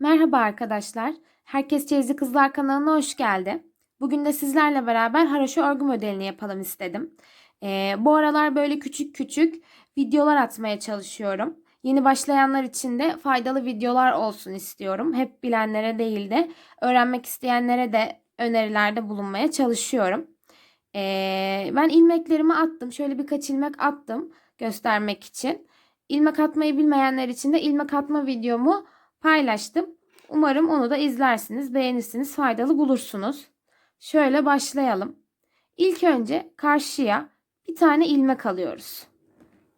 Merhaba arkadaşlar. Herkes Çeyizli Kızlar kanalına hoş geldi. Bugün de sizlerle beraber haroşa örgü modelini yapalım istedim. Ee, bu aralar böyle küçük küçük videolar atmaya çalışıyorum. Yeni başlayanlar için de faydalı videolar olsun istiyorum. Hep bilenlere değil de öğrenmek isteyenlere de önerilerde bulunmaya çalışıyorum. Ee, ben ilmeklerimi attım. Şöyle birkaç ilmek attım göstermek için. İlmek atmayı bilmeyenler için de ilmek atma videomu paylaştım. Umarım onu da izlersiniz, beğenirsiniz, faydalı bulursunuz. Şöyle başlayalım. İlk önce karşıya bir tane ilmek alıyoruz.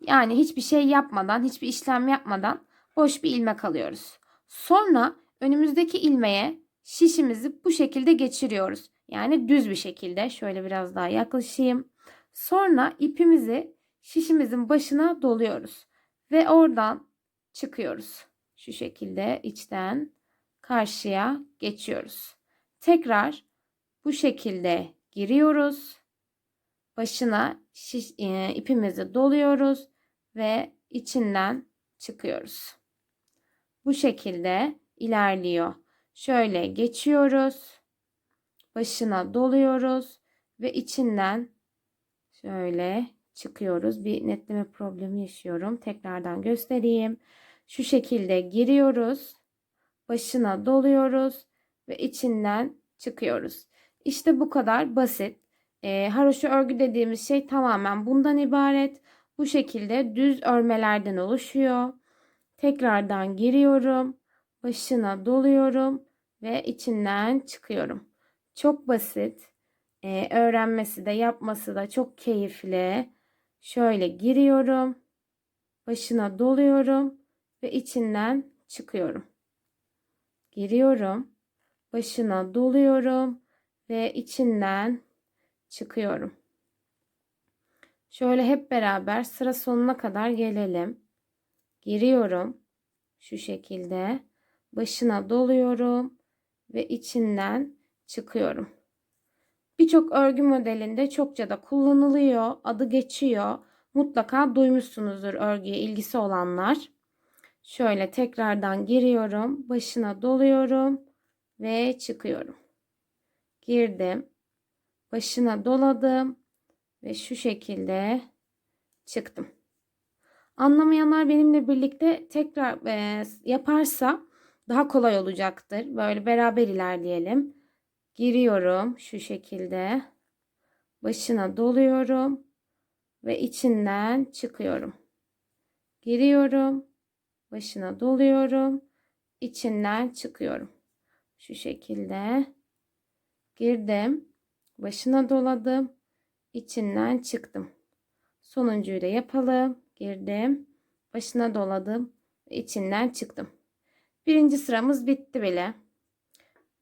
Yani hiçbir şey yapmadan, hiçbir işlem yapmadan boş bir ilmek alıyoruz. Sonra önümüzdeki ilmeğe şişimizi bu şekilde geçiriyoruz. Yani düz bir şekilde. Şöyle biraz daha yaklaşayım. Sonra ipimizi şişimizin başına doluyoruz ve oradan çıkıyoruz. Şu şekilde içten karşıya geçiyoruz. Tekrar bu şekilde giriyoruz. Başına şiş, e, ipimizi doluyoruz ve içinden çıkıyoruz. Bu şekilde ilerliyor. Şöyle geçiyoruz. Başına doluyoruz ve içinden şöyle çıkıyoruz. Bir netleme problemi yaşıyorum. Tekrardan göstereyim. Şu şekilde giriyoruz. Başına doluyoruz ve içinden çıkıyoruz. İşte bu kadar basit. E, haroşa örgü dediğimiz şey tamamen bundan ibaret. Bu şekilde düz örmelerden oluşuyor. Tekrardan giriyorum. Başına doluyorum ve içinden çıkıyorum. Çok basit. E, öğrenmesi de yapması da çok keyifli. Şöyle giriyorum. Başına doluyorum ve içinden çıkıyorum. Giriyorum. Başına doluyorum ve içinden çıkıyorum. Şöyle hep beraber sıra sonuna kadar gelelim. Giriyorum. Şu şekilde. Başına doluyorum ve içinden çıkıyorum. Birçok örgü modelinde çokça da kullanılıyor. Adı geçiyor. Mutlaka duymuşsunuzdur örgüye ilgisi olanlar. Şöyle tekrardan giriyorum. Başına doluyorum ve çıkıyorum. Girdim. Başına doladım ve şu şekilde çıktım. Anlamayanlar benimle birlikte tekrar e, yaparsa daha kolay olacaktır. Böyle beraber ilerleyelim. Giriyorum şu şekilde. Başına doluyorum ve içinden çıkıyorum. Giriyorum başına doluyorum. içinden çıkıyorum. Şu şekilde girdim. Başına doladım. içinden çıktım. Sonuncuyu da yapalım. Girdim. Başına doladım. içinden çıktım. Birinci sıramız bitti bile.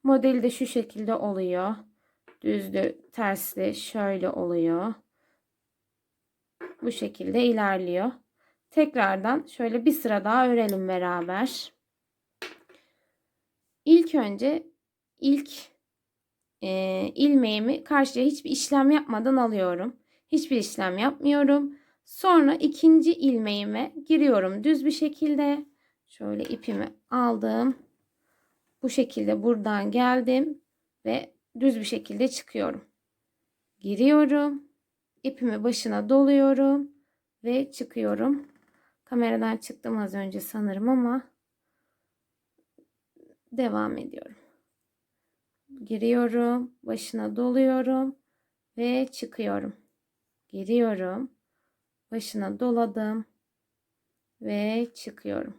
Modeli de şu şekilde oluyor. Düzlü, tersli şöyle oluyor. Bu şekilde ilerliyor. Tekrardan şöyle bir sıra daha örelim beraber. İlk önce ilk e, ilmeğimi karşıya hiçbir işlem yapmadan alıyorum. Hiçbir işlem yapmıyorum. Sonra ikinci ilmeğime giriyorum düz bir şekilde. Şöyle ipimi aldım. Bu şekilde buradan geldim ve düz bir şekilde çıkıyorum. Giriyorum. ipimi başına doluyorum ve çıkıyorum. Kameradan çıktım az önce sanırım ama devam ediyorum. Giriyorum, başına doluyorum ve çıkıyorum. Giriyorum, başına doladım ve çıkıyorum.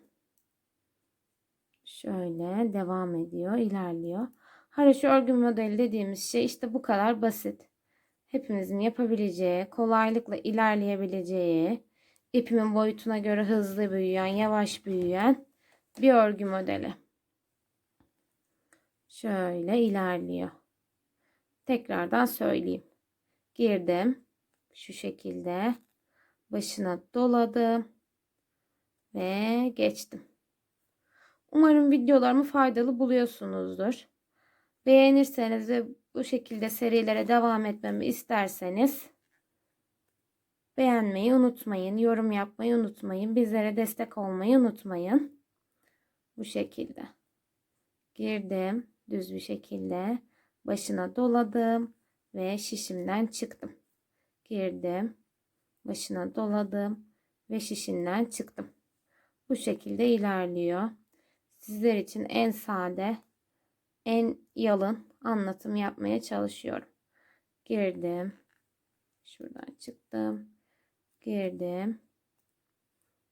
Şöyle devam ediyor, ilerliyor. Haroşa örgü modeli dediğimiz şey işte bu kadar basit. Hepimizin yapabileceği, kolaylıkla ilerleyebileceği, ipimin boyutuna göre hızlı büyüyen, yavaş büyüyen bir örgü modeli. Şöyle ilerliyor. Tekrardan söyleyeyim. Girdim. Şu şekilde başına doladım ve geçtim. Umarım videolarımı faydalı buluyorsunuzdur. Beğenirseniz ve bu şekilde serilere devam etmemi isterseniz Beğenmeyi unutmayın. Yorum yapmayı unutmayın. Bizlere destek olmayı unutmayın. Bu şekilde. Girdim düz bir şekilde başına doladım ve şişimden çıktım. Girdim, başına doladım ve şişinden çıktım. Bu şekilde ilerliyor. Sizler için en sade, en yalın anlatım yapmaya çalışıyorum. Girdim. Şuradan çıktım. Girdim.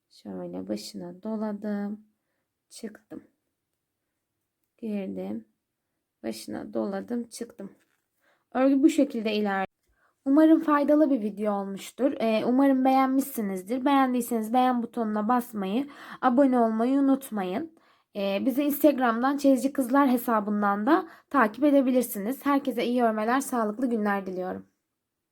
Şöyle başına doladım. Çıktım. Girdim. Başına doladım. Çıktım. Örgü bu şekilde ilerliyor. Umarım faydalı bir video olmuştur. Ee, umarım beğenmişsinizdir. Beğendiyseniz beğen butonuna basmayı, abone olmayı unutmayın. Ee, bizi Instagram'dan Çeyici Kızlar hesabından da takip edebilirsiniz. Herkese iyi örmeler, sağlıklı günler diliyorum.